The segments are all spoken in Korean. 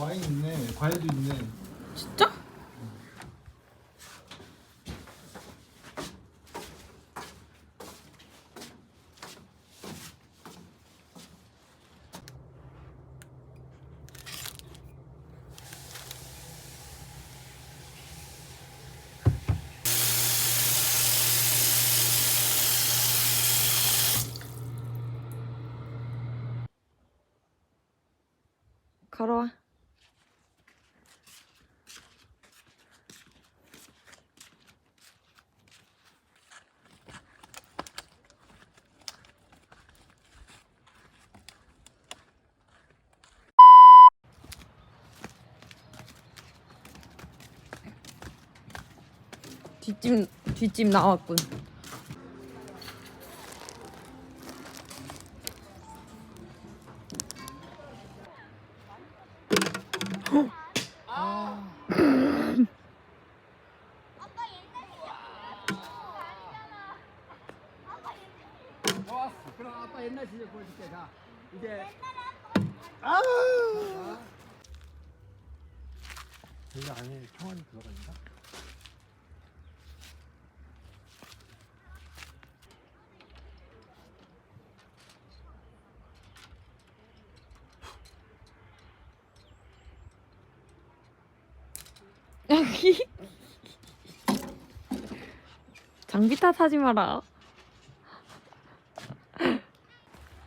와인 있네, 과일도 있네. 진짜? 걸어와. 뒷집 뒷집 나왔군. 옛날 시절 보여줄게. 자, 이제 여기 안에 총알이 들어가 있나? 여기 탓하지 마라.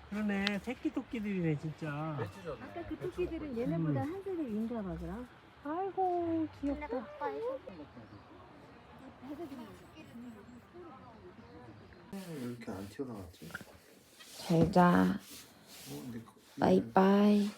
그러네, 새끼 토끼들이네 진짜. 아까 그 토끼들은 얘네보다 한 세대 위인가 봐더라. 아이고 귀엽다. 왜 이렇게 안 튀어나왔지? 잘 자. 어, 근데 그- 바이바이.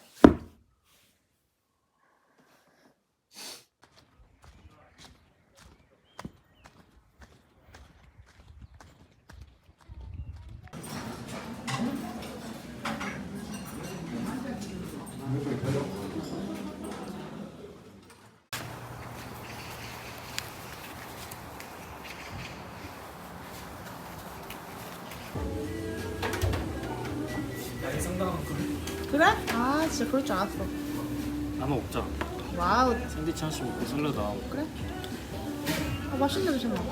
아 진짜 그럴 줄 알았어 나눠 먹자. 와우 샌드위치 하나씩 먹고 하고. 그래? 아 맛있네 드셔 봐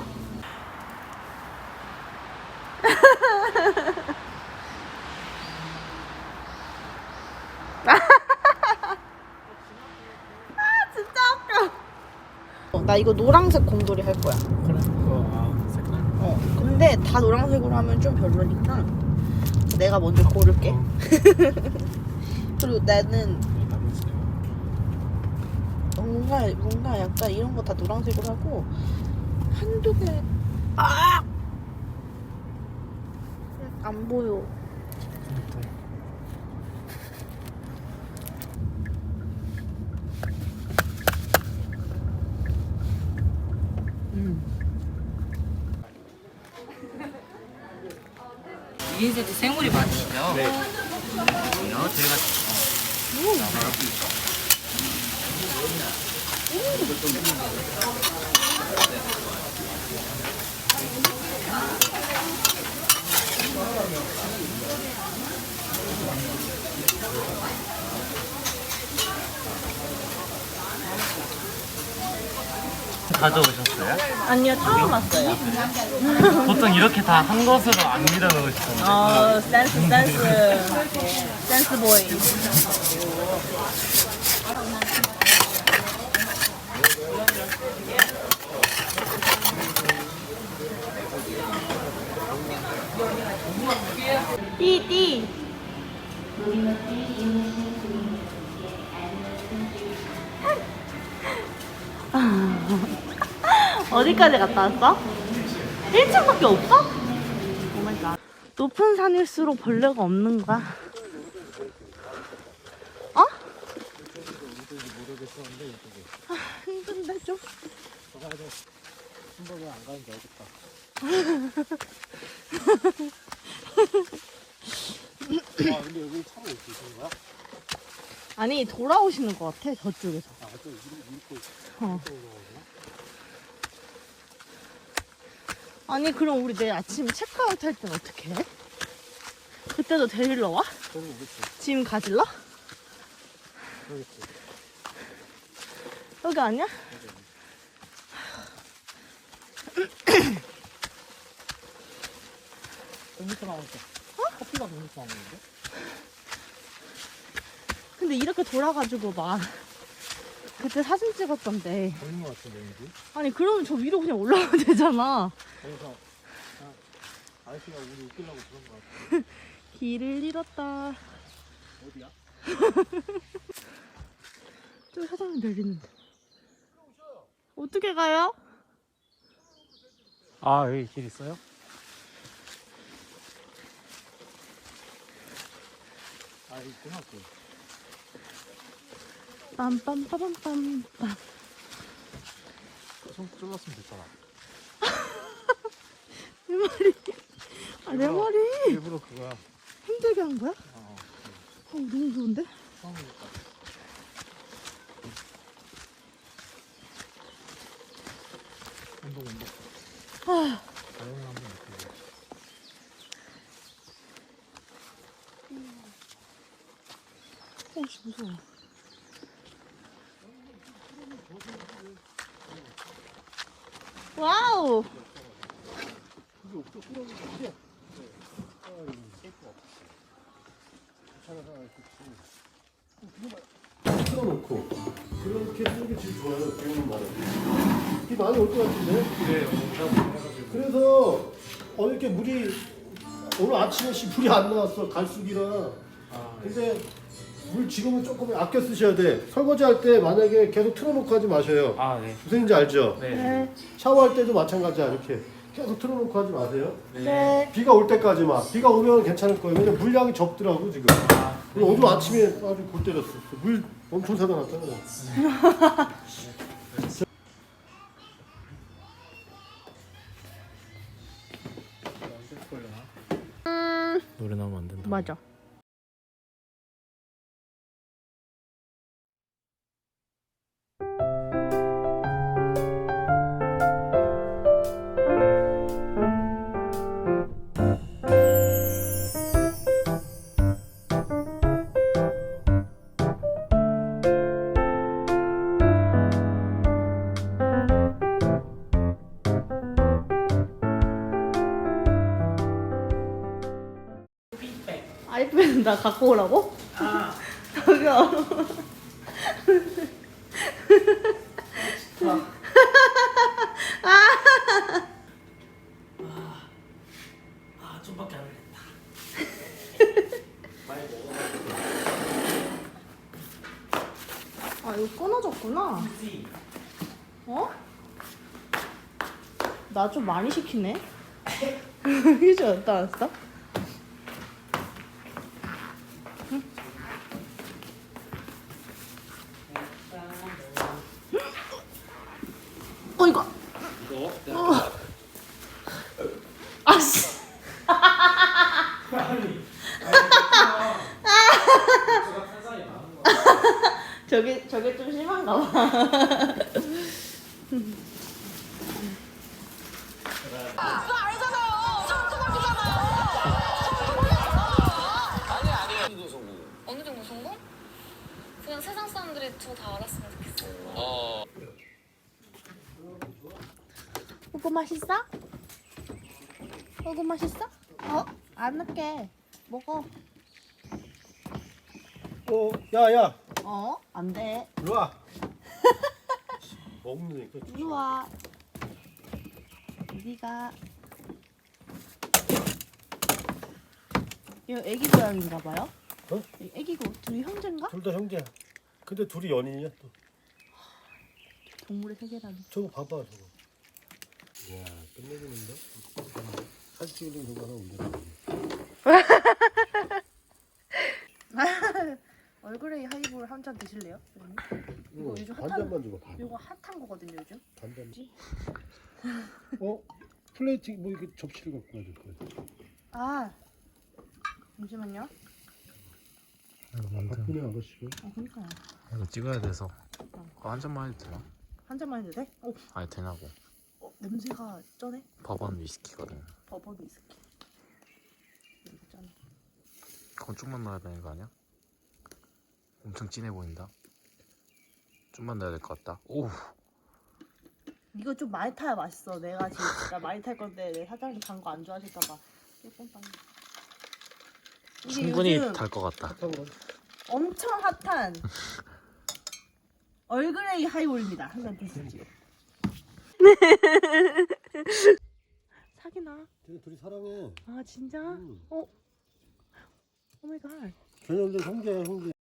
어, 나 이거 노란색 곰돌이 할 거야. 그래. 그거 아 색깔. 어. 근데 다 노란색으로 하면 좀 별로니까 내가 먼저 고를게. 어. 그리고 나는. 뭔가 뭔가 약간 이런 거 다 노란색으로 하고 한두 개. 아! 안 보여. 이인세트 생우리 맞으시죠? 네. 저희가 음. 가져오셨어요? 아니요, 처음 왔어요. 보통 이렇게 다 한 것으로 안 밀어놓으시던데. 어, 댄스, 댄스. 댄스 보이. 띠띠. 어디까지 갔다 왔어? 1층밖에 없어? 오마이갓. 높은 산일수록 벌레가 없는 거야. 어? 아, 힘든데 좀. 아 근데 여기 차로 올수 있는 거야? 아니 돌아오시는 것 같아 저쪽에서. 아또 밀고 어. 아니 그럼 우리 내일 아침 체크아웃 할 땐 어떻게 해? 그때도 데리러 와? 짐 가질러? 그러겠지 여기 아니야? 남았어? 어? 커피가 몇 미터 남았는데? 근데 이렇게 돌아가지고 막 그때 사진 찍었던데 걸린 거 같은데 왠지? 아니 그러면 저 위로 그냥 올라가면 되잖아 그래서 아, 아저씨가 우리 웃기려고 그런 거 같아 길을 잃었다 어디야? 저 사장님 내리는데 어떻게 가요? 아 여기 길 있어요? 아 여기 있구나 길 빰빰빠밤빰빰 손 잘랐으면 됐잖아. 내 머리 아내 머리 일부러 그거야. 힘들게 한 거야? 어, 어. 너무 좋은데? 운동 운동. 아. 자연을 한번 느껴보자. 어씨 무서워 와우 틀어놓고 그렇게 쓰는 게 제일 좋아요. 비 오는 날에. 비 많이 올 것 같은데? 그래 그래서 어 이렇게 물이 오늘 아침에 씨 물이 안 나왔어 갈수기라. 아, 근데 물 지금은 조금 아껴 쓰셔야 돼. 설거지 할 때 만약에 계속 틀어놓고 하지 마셔요. 아 네. 무슨 인지 알죠? 네. 네 샤워할 때도 마찬가지야 이렇게 계속 틀어놓고 하지 마세요. 네. 비가 올 때까지만. 비가 오면 괜찮을 거예요. 왜냐면 물량이 적더라고 지금. 그리고 오늘 아침에 아주 골 때렸어. 물 엄청 사다 놨잖아. 노래 나오면 안 된다 맞아 나 갖고 오라고? 저기요. 아 좀밖에 안 했다. 아 이거 끊어졌구나. 어? 나 좀 많이 시키네. 휴지 어디다 놨어? 어이구 어. 아씨 저게 심한가 봐. 어느 정도 성공? 그냥 세상 사람들이 저 다 알았으면 좋겠어. 호구 맛있어? 호구 맛있어? 어? 안 넣게. 먹어. 어, 야, 야, 어? 안 돼. 이리 와. 먹는다니까. 이리 와. 네가 이거 애기 고양인가 봐요? 어? 애기고 둘이 형제인가? 둘 다 형제야. 근데 둘이 연인이야 또. 동물의 세계라니. 저거 봐봐 저거. 이야 끝내주는데. 사진 찍으려면 저거 하나 올려. 얼그레이 하이볼 한 잔 드실래요? 선생님? 이거 요즘 반 핫한- 잔만 줘봐. 반. 이거 핫한 거거든요 요즘. 반 잔. 어? 플레이트 뭐 이렇게 접시를 갖고 될 거야. 아 잠시만요. 바쁘네 아가씨가. 어 그러니까요. 이거 찍어야 돼서 그거 한 잔만 해도 되나? 한 잔만 해도 돼? 어, 아니 되냐고 어 냄새가 쩌네. 버번 위스키거든 버번 위스키. 냄새 쩌네. 그건 좀만 넣어야 되는 거 아니야? 엄청 진해 보인다 좀만 넣어야 될 것 같다 오 이거 좀 많이 타야 맛있어. 내가 지금 진짜 많이 탈 건데 내 사장님 단 거 안 좋아하실까봐 충분히 요즘 달 것 같다. 엄청 핫한 얼그레이 하이볼입니다. 한잔 드시죠. 사기나. 쟤네 둘이 사랑해. 아 진짜? 응. 어? 오마이 갓. 걔네들 형제야 형제.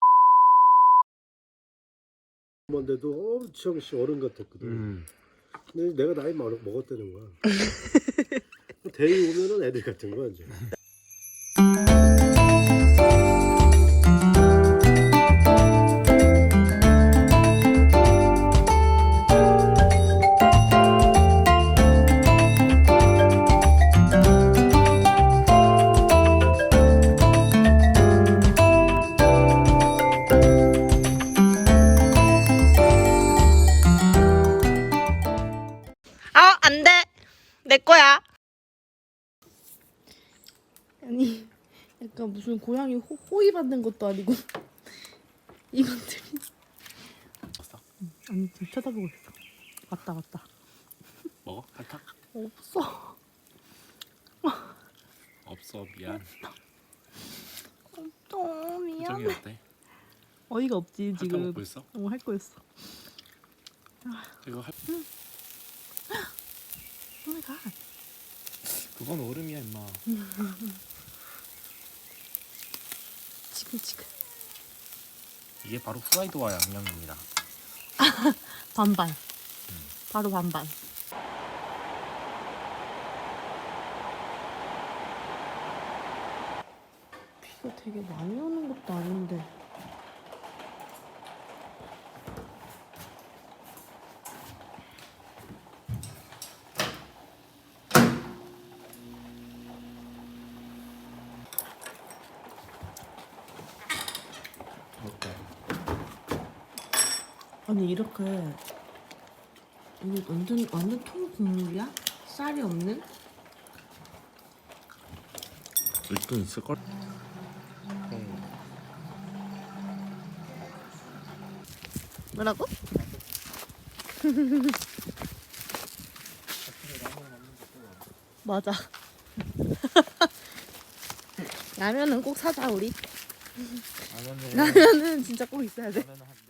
뭔데도 엄청 씨 어른 같았거든. 음 근데 내가 나이 먹, 먹었다는 거야. 대위 오면은 애들 같은 거야 이제. 내 거야. 아니, 약간 무슨 고양이 호, 호의 받는 것도 아니고 이것들이. 없어? 아니, 지금 쳐다보고 있어. 왔다, 왔다. 먹어? 할까? 없어. 없어 미안 또 표정이 미안. 어때? 어이가 없지 지금. 먹고 있어? 어, 할 거였어. 이거 할... 오마이갓. 그건 얼음이야 임마 지금 지금. 이게 바로 후라이드와 양념입니다 반반. 바로 반반. 비가 되게 많이 오는 것도 아닌데. 아니 이렇게 이게 완전 완전 통 국물이야? 쌀이 없는? 있긴 있을 걸? 뭐라고? 맞아. 라면은 꼭 사자 우리. 라면은 진짜 꼭 있어야 돼. 라면은 한네 개.